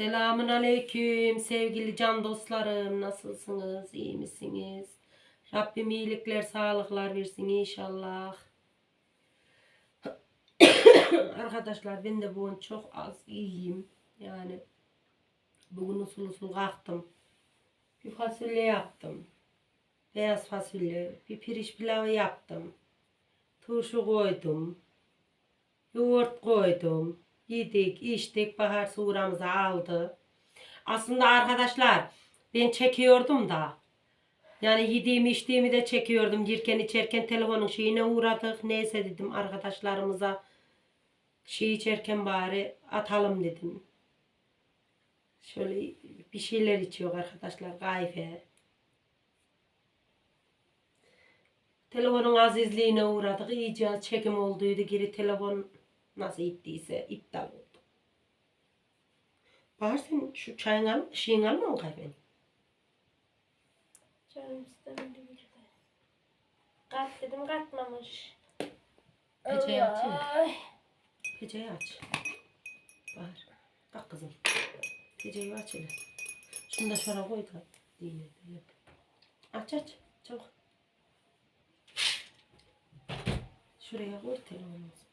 Selamun aleyküm sevgili can dostlarım. Nasılsınız? İyi misiniz? Rabbim iyilikler, sağlıklar versin inşallah. Arkadaşlar ben de bugün çok az iyiyim. Yani bugün usul usul kalktım. Bir fasulye yaptım. Beyaz fasulye. Bir pirinç pilavı yaptım. Turşu koydum. Yoğurt koydum. Yedik, içtik. Bahar suğramızı aldı. Aslında arkadaşlar ben çekiyordum da. Yani yediğimi içtiğimi de çekiyordum. Girken içerken telefonun şeyine uğradık. Neyse dedim arkadaşlarımıza şey içerken bari atalım dedim. Şöyle bir şeyler içiyor arkadaşlar. Kahve. Telefonun azizliğine uğradık. İyice çekim olduydu. Geri telefon nasıl gittiyse iptal oldu. Bahar sen şu çayın al, şeyin alma mı kahveni? Canım istemedi bir de. Kat dedim katmamış. Peçeyi açayım. Ay. Geceyi aç. Bahar. Kalk kızım. Geceyi aç hele. Şunu da şuraya koy da. Dine, dine. Aç aç. Çabuk. Şuraya koy telefonumuzu.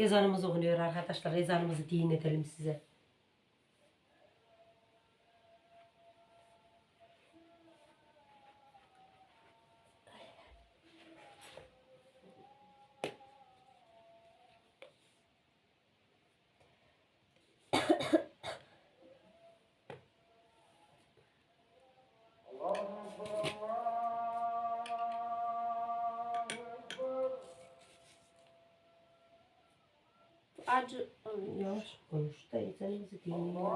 Ezanımız okunuyor arkadaşlar. Ezanımızı din edelim size. Acı. Yavaş konuş da ezanımızı dinleyelim.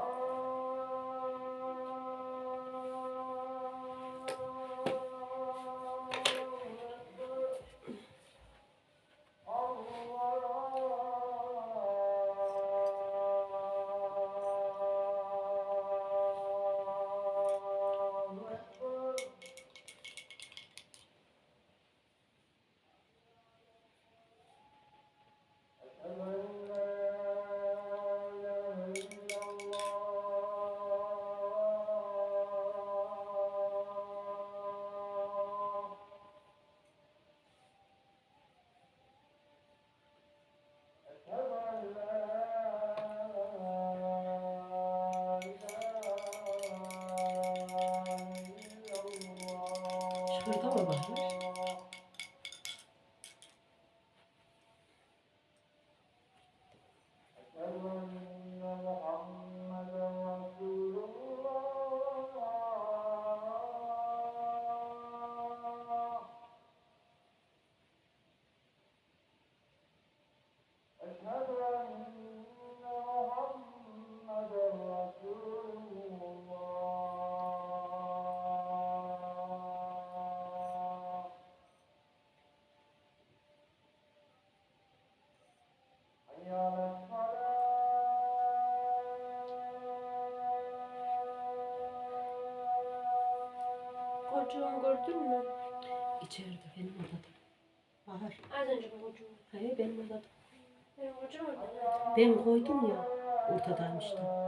Ben koydum ya. Ortadaymış da.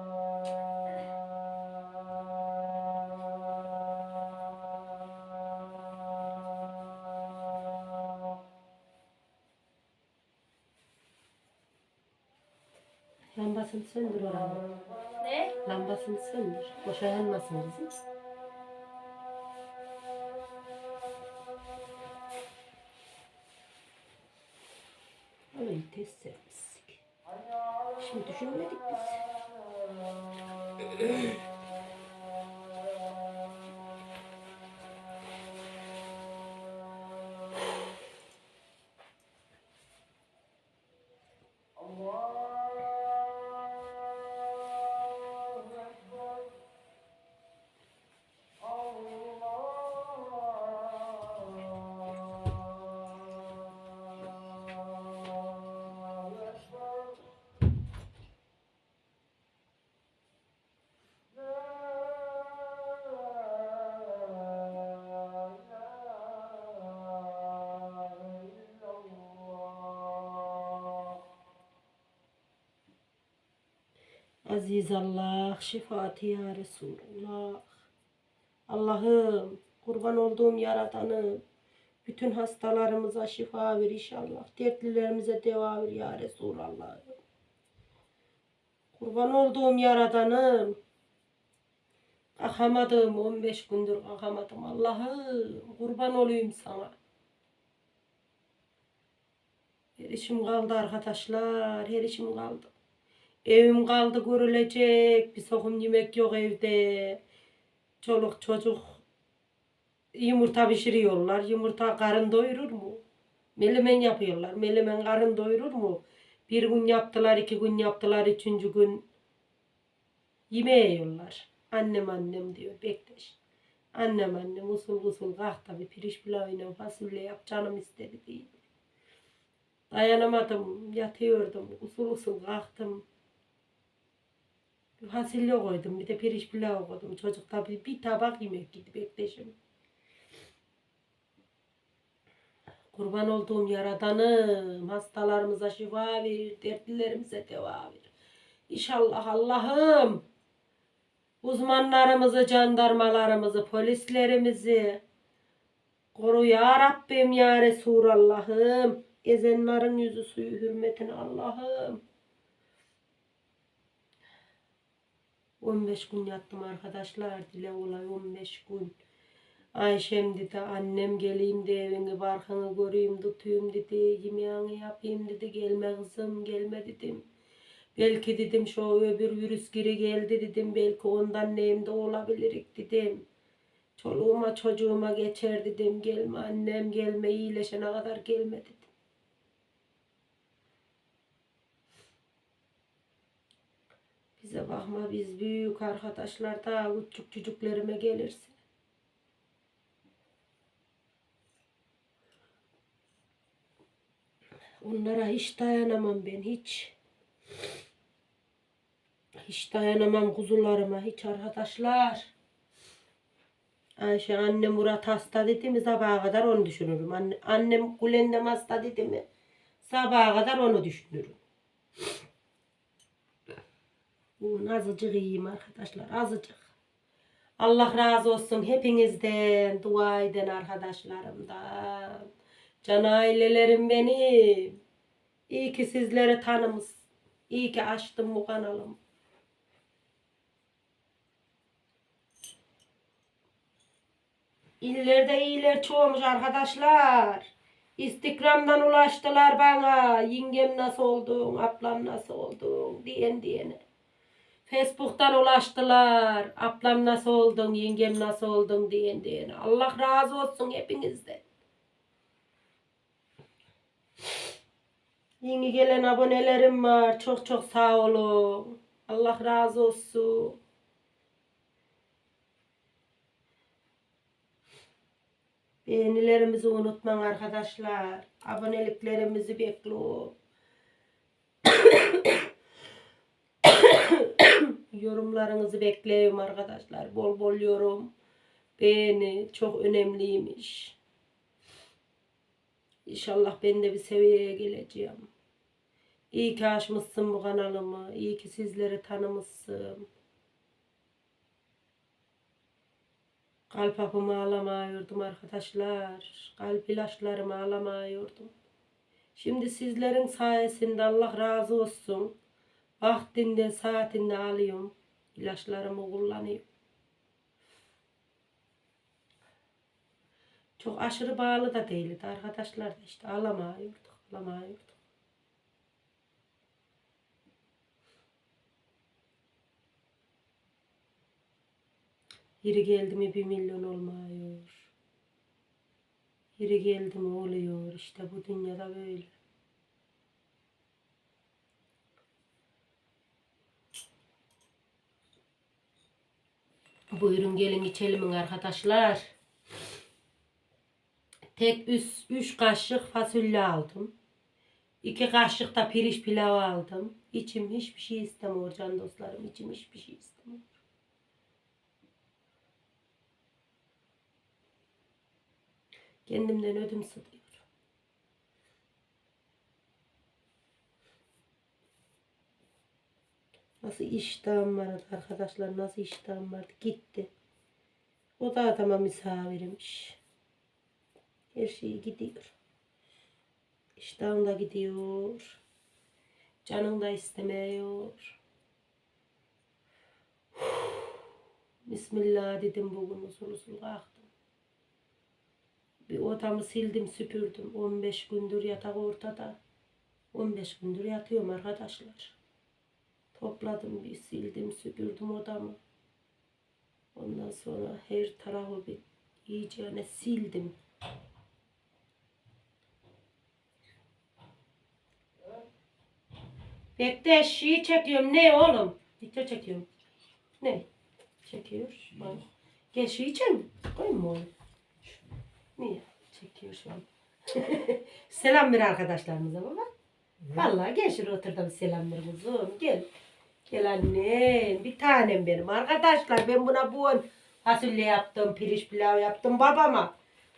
Lambasını söndür oranı. Ne? Lambasını söndür. Boşa yanmasın kızım. Öyle test servislik. Aziz Allah, şefaati ya Resulullah. Allah'ım, kurban olduğum yaradanım. Bütün hastalarımıza şifa ver inşallah. Dertlilerimize deva ver ya Resulallah. Kurban olduğum yaradanım. Kalkamadım 15 gündür kalkamadım. Allah'ım kurban olayım sana. Her işim kaldı arkadaşlar. Her işim kaldı. Evim kaldı görülecek. Bir sokum yemek yok evde. Çoluk çocuk yumurta pişiriyorlar. Yumurta karın doyurur mu? Melemen yapıyorlar. Melemen karın doyurur mu? Bir gün yaptılar, iki gün yaptılar, üçüncü gün yemeğe yiyorlar. Annem annem diyor. Bekleş. Annem annem usul usul kalk tabi pirinç pilavıyla fasulye yap canım istedi diye. Dayanamadım. Yatıyordum. Usul usul kalktım. Bir fasulye koydum. Bir de pirinç pilav koydum. Çocuk tabi bir tabak yemek yedi. Bekleşim. Kurban olduğum yaradanım. Hastalarımıza şifa ver. Dertlilerimize deva ver. İnşallah Allah'ım. Uzmanlarımızı, jandarmalarımızı, polislerimizi koru ya Rabbim ya Resulallah'ım. Ezenlerin yüzü suyu hürmetine Allah'ım. 15 gün yattım arkadaşlar. Dile olay 15 gün. Ayşem dedi annem geleyim de evini barkını göreyim tutayım dedi. Yemeğini yapayım dedi. Gelme kızım gelme dedim. Belki dedim şu öbür virüs geri geldi dedim. Belki ondan neyimde olabilirik dedim. Çoluğuma çocuğuma geçer dedim. Gelme annem gelme iyileşene kadar gelme dedim. Bize bakma biz büyük arkadaşlar daha küçük çocuklarıma gelirse. Onlara hiç dayanamam ben hiç. Hiç dayanamam kuzularıma hiç arkadaşlar. Ayşe annem Murat hasta dedi mi sabaha kadar onu düşünürüm. Anne, annem Gülendem hasta dedi mi sabaha kadar onu düşünürüm. Bugün azıcık iyiyim arkadaşlar azıcık. Allah razı olsun hepinizden, dua eden arkadaşlarımdan. Can ailelerim benim. İyi ki sizleri tanımız. İyi ki açtım bu kanalımı. İllerde iyiler çoğulmuş arkadaşlar. Instagram'dan ulaştılar bana. Yengem nasıl oldun, ablam nasıl oldun diyen diyene. Facebook'tan ulaştılar. Ablam nasıl oldun, yengem nasıl oldun diyen diyene. Allah razı olsun hepinizden. Yeni gelen abonelerim var. Çok çok sağ olun. Allah razı olsun. Beğenilerimizi unutmayın arkadaşlar. Aboneliklerimizi bekliyorum. Yorumlarınızı bekliyorum arkadaşlar. Bol bol yorum. Beğeni çok önemliymiş. İnşallah ben de bir seviyeye geleceğim. İyi ki açmışsın bu kanalımı. İyi ki sizleri tanımışsın. Kalp hapımı alamıyordum arkadaşlar. Kalp ilaçlarımı alamıyordum. Şimdi sizlerin sayesinde Allah razı olsun. Vaktinde saatinde alıyorum. İlaçlarımı kullanıyorum. Çok aşırı bağlı da değildi arkadaşlar da işte alamıyorduk. Alamıyorduk. Yeri geldi mi bir milyon olmuyor. Yeri geldi mi oluyor. İşte bu dünyada böyle. Buyurun gelin içelim arkadaşlar. Tek üç, üç kaşık fasulye aldım. İki kaşık da pirinç pilavı aldım. İçim hiçbir şey istemiyor can dostlarım. İçim hiçbir şey istemiyor. Kendimden ödüm sıkıyor. Nasıl iştahım vardı arkadaşlar nasıl iştahım vardı gitti. O da adama misafirimmiş. Her şey gidiyor. İştahın da gidiyor. Canın da istemiyor. Bismillah dedim bugün usul usul kalktım. Bir odamı sildim süpürdüm. 15 gündür yatak ortada. 15 gündür yatıyorum arkadaşlar. Topladım bir sildim süpürdüm odamı. Ondan sonra her tarafı bir iyice sildim. Bekle şeyi çekiyorum. Ne oğlum? Video çekiyorum. Ne? Çekiyor. Bak. Gel şeyi çek. Koyayım mı oğlum? Niye? Çekiyor şu an. selam ver arkadaşlarımıza baba. Vallahi gel şuraya otur da bir selam ver kuzum. Gel. Gel annem. Bir tanem benim. Arkadaşlar ben buna bu fasulye yaptım. Pirinç pilav yaptım babama.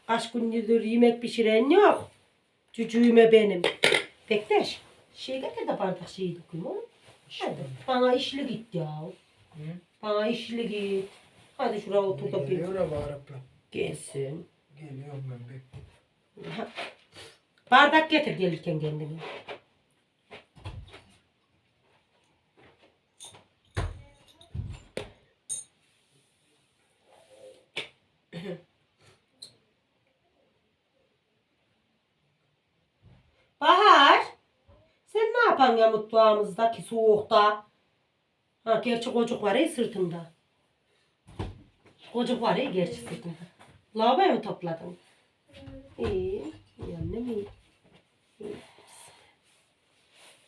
Kaç gündür yemek pişiren yok. Cücüğüme benim. Bekleş. Şey getir de bardak şeyi dökeyim oğlum. Hadi. Bana işli git ya. Hı? Bana işli git. Hadi şuraya otur da bir Geliyor ama Arap'la. gelsin. Geliyorum ben bekle. Bardak getir gelirken kendine. Bahar, yapan ya mutfağımızdaki soğukta? Ha, gerçi kocuk var ya sırtında. Kocuk var ya gerçi sırtında. Lavaboya mı topladın? İyi. İyi annem iyi.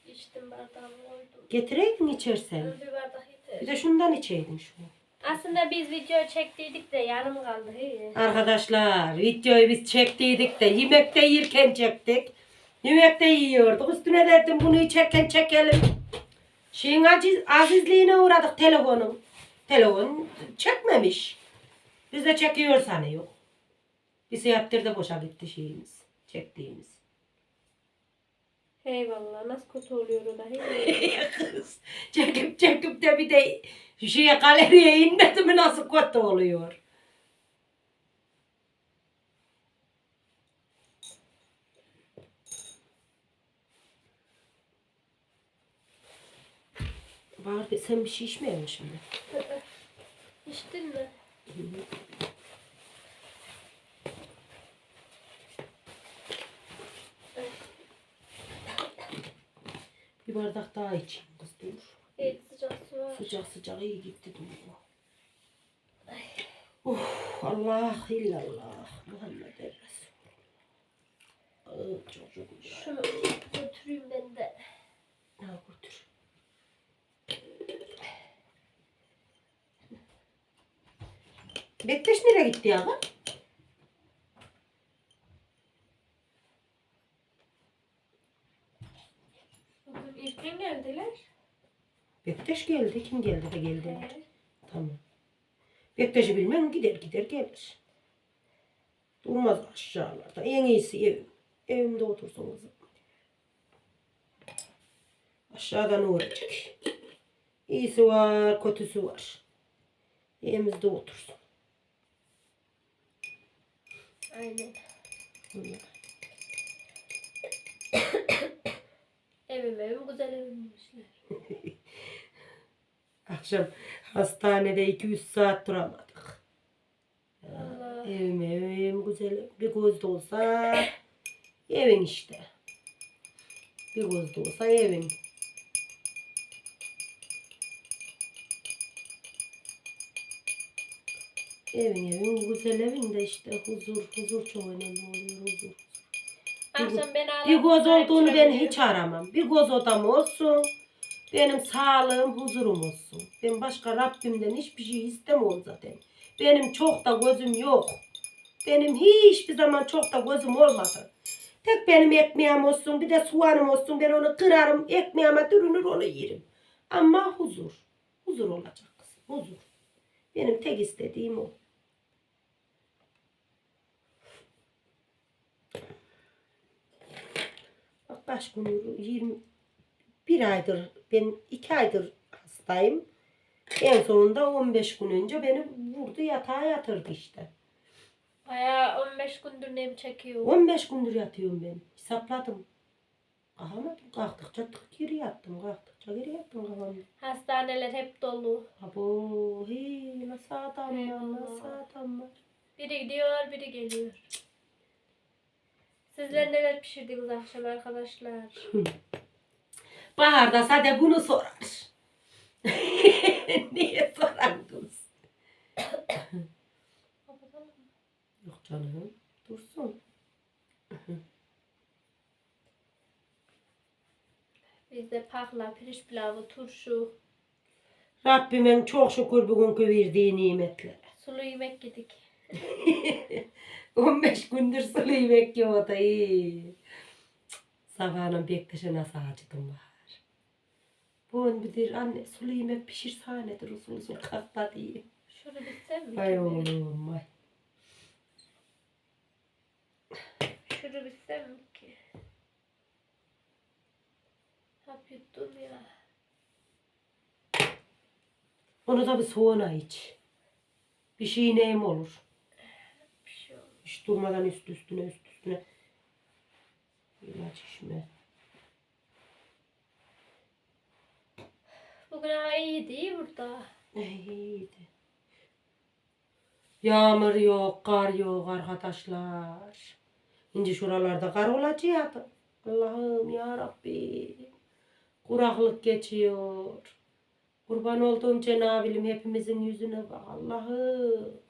İçtim bardağımı koydum. Getireydin içersen. Bir bardak Bir de şundan içeydin şunu. Aslında biz video çektiydik de yarım kaldı. He. Arkadaşlar videoyu biz çektiydik de yemekte yerken çektik. Yemekte yiyorduk. Üstüne dedim bunu içerken çekelim. Şeyin aciz, azizliğine uğradık telefonun. Telefon çekmemiş. Biz de çekiyor sanıyor. Bir saattir de boşa gitti şeyimiz. Çektiğimiz. Eyvallah nasıl kötü oluyor o da. Kız, çekip çekip de bir de şeye galeriye inmedi mi nasıl kötü oluyor. Bahar sen bir şey içmiyor musun şimdi? İçtin mi? Bir bardak daha içeyim kız dur. Evet sıcak su var. Sıcak sıcak iyi gitti dur. Uf Allah illallah Muhammed Resulullah. Aa, çocuğum ya. Şunu götüreyim ben de. Ha götür. Bektaş nereye gitti ya? lan? Bugün ilk gün geldiler. Bektaş geldi. Kim geldi de geldi. He. Tamam. Bektaş'ı bilmem gider gider gelir. Durmaz aşağılarda. En iyisi evim. Evimde otursun kızım. Aşağıdan uğrayacak. İyisi var, kötüsü var. Evimizde otursun. Aynen. Öyle. Evim evim güzel evimmişler. Akşam hastanede 2-3 saat duramadık. Allah. Evim evim güzel. Bir gözde olsa evin işte. Bir gözde olsa evin. Evin evin güzel evin de işte huzur huzur çok önemli oluyor huzur. Akşam Bir göz ağlattılar, olduğunu ben hiç aramam. Bir göz odam olsun. Benim sağlığım, huzurum olsun. Ben başka Rabbimden hiçbir şey istemiyorum zaten. Benim çok da gözüm yok. Benim hiçbir zaman çok da gözüm olmadı. Tek benim ekmeğim olsun, bir de soğanım olsun. Ben onu kırarım, ekmeğime dürünür onu yerim. Ama huzur. Huzur olacak kızım, huzur. Benim tek istediğim o. Kaç gündür 20 bir aydır ben iki aydır hasta hastayım. En sonunda 15 gün önce beni vurdu yatağa yatırdı işte. Bayağı 15 gündür nem çekiyor. 15 gündür yatıyorum ben. Hesapladım. Kalkamadım. Kalktıkça tık geri yattım. Kalktıkça geri yattım kafamda. Hastaneler hep dolu. Abo hey nasıl adamlar nasıl adamlar. Biri gidiyor, biri geliyor. Sizler neler pişirdiniz akşam arkadaşlar? Bahar da sade bunu sorar. Niye sorardınız? Yok canım dursun. Bizde pakla, pirinç pilavı, turşu, Rabbimin çok şükür bugünkü verdiği nimetlere. sulu yemek yedik. 15 gündür sulu yemek yiyordu. iyi. Sabahın bektaşa nasıl acıdım var. Bu bir anne sulu yemek pişirsanedir usul usul kalkma diye. Şunu bitsem mi? Ay oğlum ay. Şunu bitsem mi ki? Hap yuttum ya. Onu da bir soğana iç. Bir şey neyim olur. Hiç durmadan üst üstüne üst üstüne. İlaç içme. Bugün hava iyiydi iyi burada. İyiydi. Yağmur yok, kar yok arkadaşlar. Şimdi şuralarda kar olacaktı. Allah'ım ya Rabbi. Kuraklık geçiyor. Kurban olduğum Cenab-ı hepimizin yüzüne bak Allah'ım.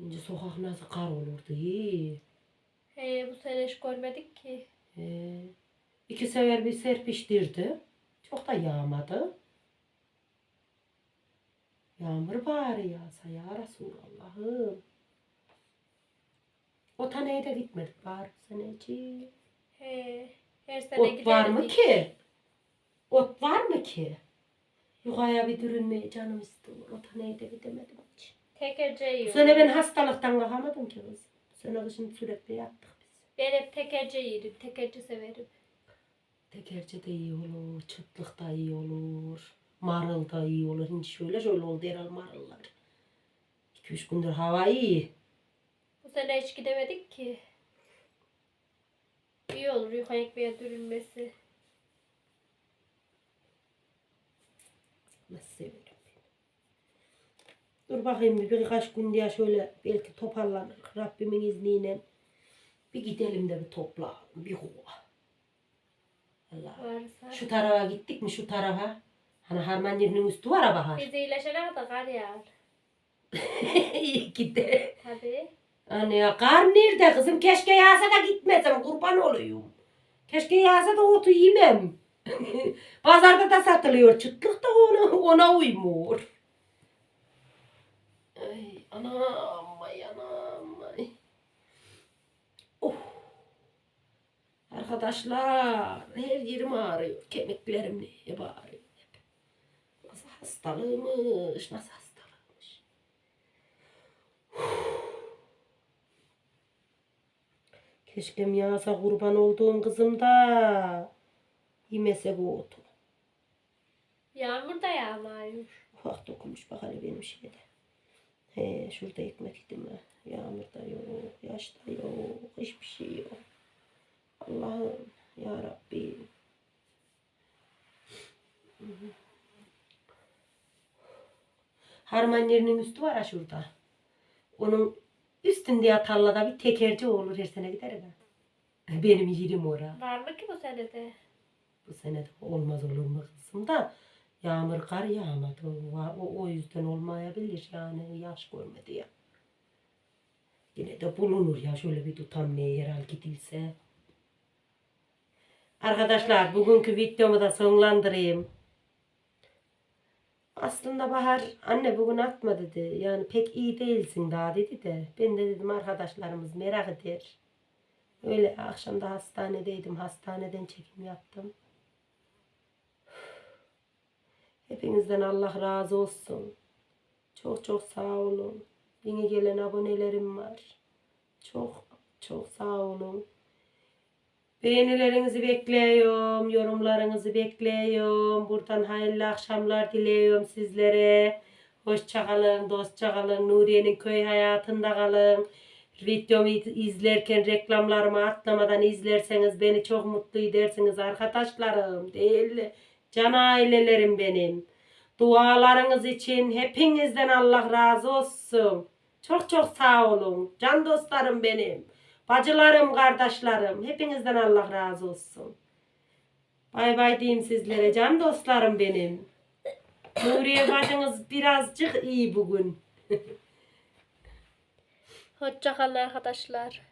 Şimdi sokak nasıl kar olurdu iyi. He bu sene hiç görmedik ki. Ee, iki sefer bir serpiştirdi. Çok da yağmadı. Yağmur bari yağsa ya Resulallah'ım. O taneye de gitmedik bari bu sene hiç. He her sene Ot var mı giderdik. ki? Ot var mı ki? Yukarıya bir dürünmeye canım istiyor. O taneye de gidemedim hiç. Tekerce Bu sene ben hastalıktan kalkamadım ki kız. Bu sene kışın sürekli yattık biz. Ben hep tekerce yerim. Tekerce severim. Tekerce de iyi olur, çıtlık da iyi olur, marul da iyi olur. Şimdi şöyle şöyle oldu herhalde marullar. 2-3 gündür hava iyi. Bu sene hiç gidemedik ki. İyi olur yuka ekmeğe dürülmesi. Nasıl beni. Dur bakayım bir birkaç gün diye şöyle belki toparlanır. Rabbimin izniyle bir gidelim de bir toplayalım, bir kova. Allah. Şu tarafa gittik mi şu tarafa? Hani harman yerinin üstü var ha bahar. Biz iyileşene kadar kar yağar. İyi ki de. Tabii. Anne ya kar nerede kızım? Keşke yağsa da gitmesem kurban olayım. Keşke yağsa da otu yemem. Pazarda da satılıyor. Çıtlık da ona, ona uymuyor. Anam ay anam ay. Oh. Arkadaşlar her yerim ağrıyor. Kemiklerim neye bağırıyor. hep. Nasıl hastalığımış, nasıl hastalığımış. Keşke yağsa kurban olduğum kızım da yemese bu otu. Yağmur da yağmıyor. Ufak dokunmuş bak hele benim şeyde. He şurada ekmek yedim mi? Yağmur da yok, yaş da yok, hiçbir şey yok. Allah'ım ya Rabbi. Harman yerinin üstü var ha şurada. Onun üstünde ya tarlada bir tekerci olur her sene gider ya. Benim yerim ora. Var mı ki bu senede? Bu sene de olmaz olur mu kızım da yağmur kar yağmadı. O, o, yüzden olmayabilir yani yaş görmedi ya. Yine de bulunur ya şöyle bir tutam ne herhal gidilse. Arkadaşlar bugünkü videomu da sonlandırayım. Aslında Bahar anne bugün atma dedi. Yani pek iyi değilsin daha dedi de. Ben de dedim arkadaşlarımız merak eder. Öyle akşam da hastanedeydim. Hastaneden çekim yaptım. Hepinizden Allah razı olsun. Çok çok sağ olun. Yeni gelen abonelerim var. Çok çok sağ olun. Beğenilerinizi bekliyorum, yorumlarınızı bekliyorum. Buradan hayırlı akşamlar diliyorum sizlere. Hoşça kalın, dostça. Nuriye'nin köy hayatında kalın. Videomu izlerken reklamlarımı atlamadan izlerseniz beni çok mutlu edersiniz arkadaşlarım. Değerli can ailelerim benim. Dualarınız için hepinizden Allah razı olsun. Çok çok sağ olun. Can dostlarım benim. Bacılarım, kardeşlerim. Hepinizden Allah razı olsun. Bay bay diyeyim sizlere. Can dostlarım benim. Nuriye bacınız birazcık iyi bugün. Hoşça kalın arkadaşlar.